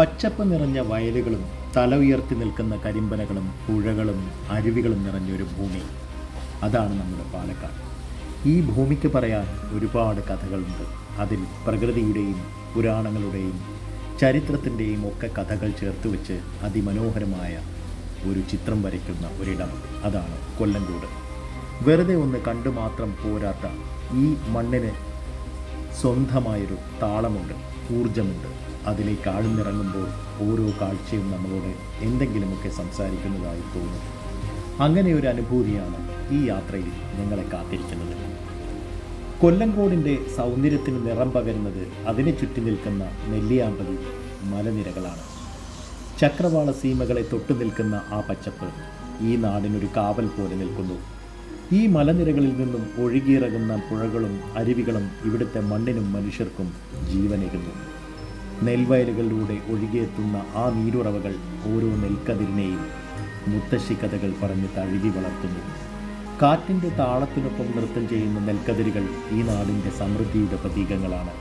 പച്ചപ്പ് നിറഞ്ഞ വയലുകളും തല ഉയർത്തി നിൽക്കുന്ന കരിമ്പനകളും പുഴകളും അരുവികളും നിറഞ്ഞൊരു ഭൂമി. അതാണ് നമ്മുടെ പാലക്കാട്. ഈ ഭൂമിക്ക് പറയാൻ ഒരുപാട് കഥകളുണ്ട്. അതിൽ പ്രകൃതിയുടെയും പുരാണങ്ങളുടെയും ചരിത്രത്തിന്റെയും ഒക്കെ കഥകൾ ചേർത്ത് വെച്ച് അതിമനോഹരമായ ഒരു ചിത്രം വരയ്ക്കുന്ന ഒരിടം. അതാണ് കൊല്ലങ്കോട്. വെറുതെ ഒന്ന് കണ്ടു മാത്രം പോരാത്ത ഈ മണ്ണിന് സ്വന്തമായൊരു താളമുണ്ട്. ഊർജമുണ്ട് അതിലേക്ക് ആഴ്ന്നിറങ്ങുമ്പോൾ ഓരോ കാഴ്ചയും നമ്മളോട് എന്തെങ്കിലുമൊക്കെ സംസാരിക്കുന്നതായി തോന്നും. അങ്ങനെ ഒരു അനുഭൂതിയാണ് ഈ യാത്രയിൽ നിങ്ങളെ കാത്തിരിക്കുന്നത്. കൊല്ലങ്കോടിന്റെ സൗന്ദര്യത്തിന് നിറം പകരുന്നത് അതിനെ ചുറ്റി നിൽക്കുന്ന നെല്ലിയാമ്പതി മലനിരകളാണ്. ചക്രവാള സീമകളെ തൊട്ടു നിൽക്കുന്ന ആ പച്ചപ്പ് ഈ നാടിനൊരു കാവൽ പോലെ നിൽക്കുന്നു. ഈ മലനിരകളിൽ നിന്നും ഒഴുകിയിറങ്ങുന്ന പുഴകളും അരുവികളും ഇവിടുത്തെ മണ്ണിനും മനുഷ്യർക്കും ജീവനേകുന്നു. നെൽവയലുകളിലൂടെ ഒഴുകിയെത്തുന്ന ആ നീരുറവകൾ ഓരോ നെൽക്കതിരിനെയും മുത്തശ്ശി കഥകൾ പറഞ്ഞ് തഴുകി വളർത്തുന്നു. കാറ്റിന്റെ താളത്തിനൊപ്പം നൃത്തം ചെയ്യുന്ന നെൽക്കതിരുകൾ ഈ നാടിന്റെ സമൃദ്ധിയുടെ പ്രതീകങ്ങളാണ്.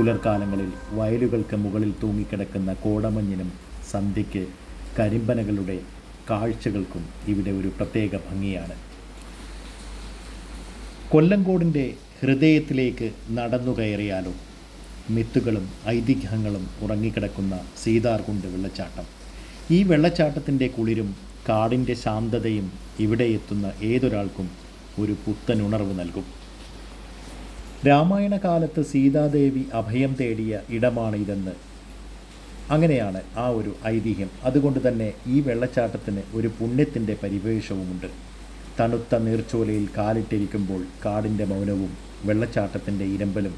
പുലർക്കാലങ്ങളിൽ വയലുകൾക്ക് മുകളിൽ തൂങ്ങിക്കിടക്കുന്ന കോടമഞ്ഞിനും സന്ധ്യയ്ക്ക് കരിമ്പനകളുടെ കാഴ്ചകൾക്കും ഇവിടെ ഒരു പ്രത്യേക ഭംഗിയാണ്. കൊല്ലങ്കോടിന്റെ ഹൃദയത്തിലേക്ക് നടന്നു കയറിയാലോ? മിത്തുകളും ഐതിഹ്യങ്ങളും ഉറങ്ങിക്കിടക്കുന്ന സീതാർകുണ്ട് വെള്ളച്ചാട്ടം. ഈ വെള്ളച്ചാട്ടത്തിന്റെ കുളിരും കാടിന്റെ ശാന്തതയും ഇവിടെ എത്തുന്ന ഏതൊരാൾക്കും ഒരു പുത്തനുണർവ് നൽകും. രാമായണ കാലത്ത് സീതാദേവി അഭയം തേടിയ ഇടമാണ് ഇതെന്ന് അങ്ങനെയാണ് ആ ഒരു ഐതിഹ്യം. അതുകൊണ്ട് തന്നെ ഈ വെള്ളച്ചാട്ടത്തിന് ഒരു പുണ്യത്തിന്റെ പരിവേഷവുമുണ്ട്. തണുത്ത നീർച്ചോലയിൽ കാലിട്ടിരിക്കുമ്പോൾ കാടിന്റെ മൗനവും വെള്ളച്ചാട്ടത്തിന്റെ ഇരമ്പലും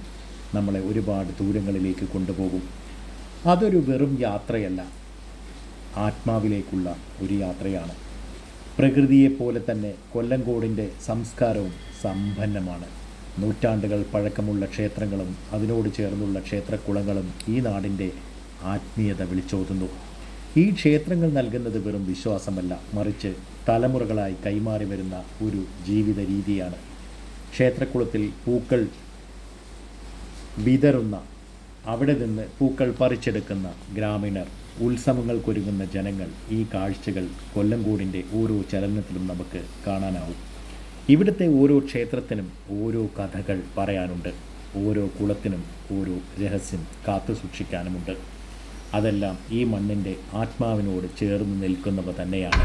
നമ്മളെ ഒരുപാട് ദൂരങ്ങളിലേക്ക് കൊണ്ടുപോകും. അതൊരു വെറും യാത്രയല്ല. ആത്മാവിലേക്കുള്ള ഒരു യാത്രയാണ്. പ്രകൃതിയെപ്പോലെ തന്നെ കൊല്ലങ്കോടിന്റെ സംസ്കാരവും സമ്പന്നമാണ്. നൂറ്റാണ്ടുകൾ പഴക്കമുള്ള ക്ഷേത്രങ്ങളും അതിനോട് ചേർന്നുള്ള ക്ഷേത്രക്കുളങ്ങളും ഈ നാടിന്റെ ആത്മീയത വിളിച്ചോതുന്നു. ഈ ക്ഷേത്രങ്ങൾ നൽകുന്നത് വെറും വിശ്വാസമല്ല മറിച്ച് തലമുറകളായി കൈമാറി വരുന്ന ഒരു ജീവിത രീതിയാണ്. ക്ഷേത്രക്കുളത്തിൽ പൂക്കൾ വിതറുന്ന അവിടെ നിന്ന് പൂക്കൾ പറിച്ചെടുക്കുന്ന ഗ്രാമീണർ ഉത്സവങ്ങൾക്കൊരുങ്ങുന്ന ജനങ്ങൾ ഈ കാഴ്ചകൾ കൊല്ലംകോടിന്റെ ഓരോ ചലനത്തിലും നമുക്ക് കാണാനാവും. ഇവിടുത്തെ ഓരോ ക്ഷേത്രത്തിനും ഓരോ കഥകൾ പറയാനുണ്ട്. ഓരോ കുളത്തിനും ഓരോ രഹസ്യം കാത്തു സൂക്ഷിക്കാനുമുണ്ട്. അതെല്ലാം ഈ മണ്ണിന്റെ ആത്മാവിനോട് ചേർന്ന് നിൽക്കുന്നവ തന്നെയാണ്.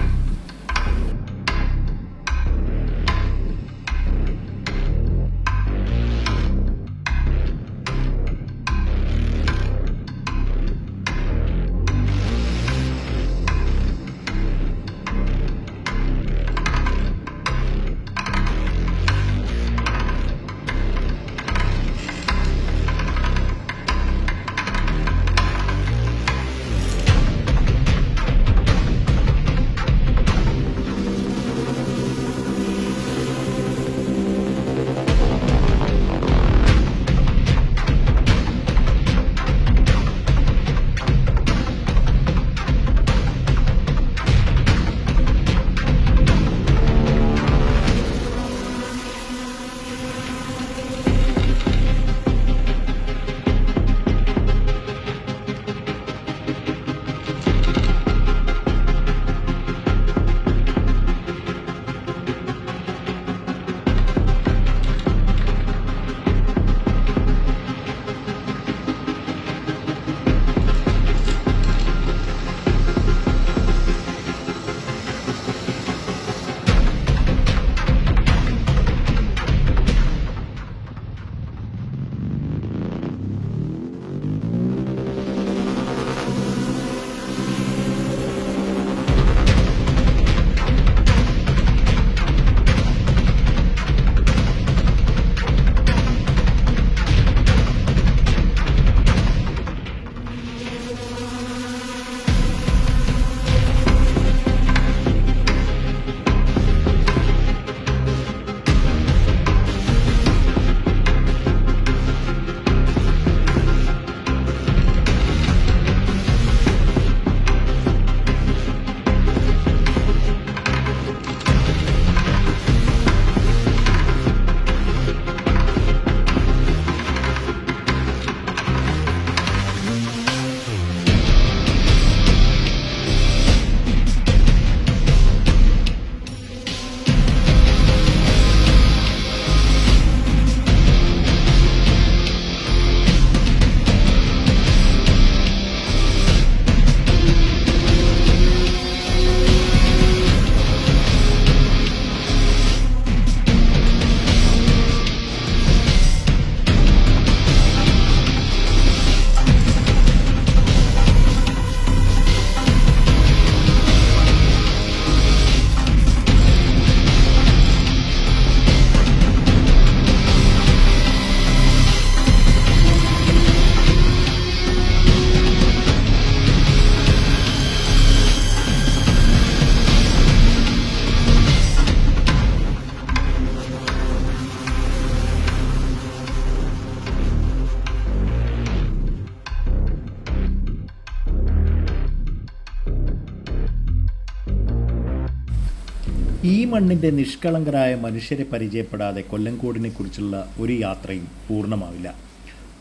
ഈ മണ്ണിന്റെ നിഷ്കളങ്കരായ മനുഷ്യരെ പരിചയപ്പെടാതെ കൊല്ലങ്കോടിനെ കുറിച്ചുള്ള ഒരു യാത്രയും പൂർണമാവില്ല.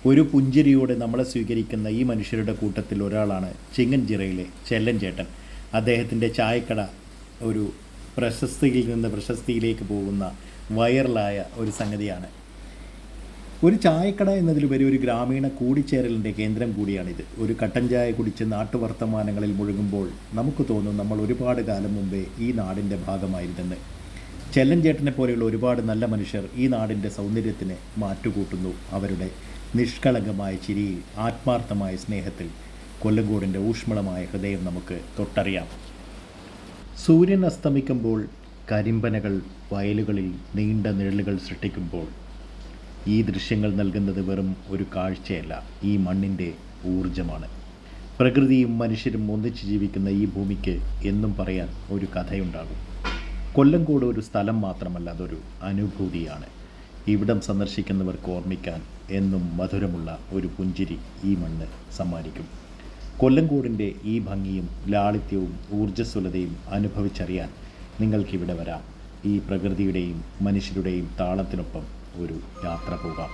ഒരു പുഞ്ചിരിയോടെ നമ്മളെ സ്വീകരിക്കുന്ന ഈ മനുഷ്യരുടെ കൂട്ടത്തിൽ ഒരാളാണ് ചിങ്ങൻചിറയിലെ ചെല്ലൻചേട്ടൻ. അദ്ദേഹത്തിന്റെ ചായക്കട ഒരു പ്രശസ്തിയിൽ നിന്ന് പ്രശസ്തിയിലേക്ക് പോകുന്ന വൈറലായ ഒരു സംഗതിയാണ്. ഒരു ചായക്കട എന്നതിലുപരി ഒരു ഗ്രാമീണ കൂടിച്ചേരലിന്റെ കേന്ദ്രം കൂടിയാണിത്. ഒരു കട്ടൻ ചായ കുടിച്ച് നാട്ടുവർത്തമാനങ്ങളിൽ മുഴുകുമ്പോൾ നമുക്ക് തോന്നും നമ്മൾ ഒരുപാട് കാലം മുമ്പേ ഈ നാടിന്റെ ഭാഗമായിരുന്നെന്ന്. ചെല്ലൻചേട്ടനെ പോലെയുള്ള ഒരുപാട് നല്ല മനുഷ്യർ ഈ നാടിന്റെ സൗന്ദര്യത്തിന് മാറ്റുകൂട്ടുന്നു. അവരുടെ നിഷ്കളങ്കമായ ചിരിയിൽ ആത്മാർത്ഥമായ സ്നേഹത്തിൽ കൊല്ലങ്കോടിന്റെ ഊഷ്മളമായ ഹൃദയം നമുക്ക് തൊട്ടറിയാം. സൂര്യൻ അസ്തമിക്കുമ്പോൾ കരിമ്പനകൾ വയലുകളിൽ നീണ്ട നിഴലുകൾ സൃഷ്ടിക്കുമ്പോൾ ഈ ദൃശ്യങ്ങൾ നൽകുന്നത് വെറും ഒരു കാഴ്ചയല്ല. ഈ മണ്ണിന്റെ ഊർജമാണ് പ്രകൃതിയും മനുഷ്യരും ഒന്നിച്ച് ജീവിക്കുന്ന ഈ ഭൂമിക്ക് എന്നും പറയാൻ ഒരു കഥയുണ്ടാകും. കൊല്ലങ്കോട് ഒരു സ്ഥലം മാത്രമല്ല അതൊരു അനുഭൂതിയാണ്. ഇവിടം സന്ദർശിക്കുന്നവർക്ക് ഓർമ്മിക്കാൻ എന്നും മധുരമുള്ള ഒരു പുഞ്ചിരി ഈ മണ്ണ് സമ്മാനിക്കും. കൊല്ലംകോടിന്റെ ഈ ഭംഗിയും ലാളിത്യവും ഊർജസ്വലതയും അനുഭവിച്ചറിയാൻ നിങ്ങൾക്കിവിടെ വരാം. ഈ പ്രകൃതിയുടെയും മനുഷ്യരുടെയും താളത്തിനൊപ്പം ഒരു യാത്ര പോകാം.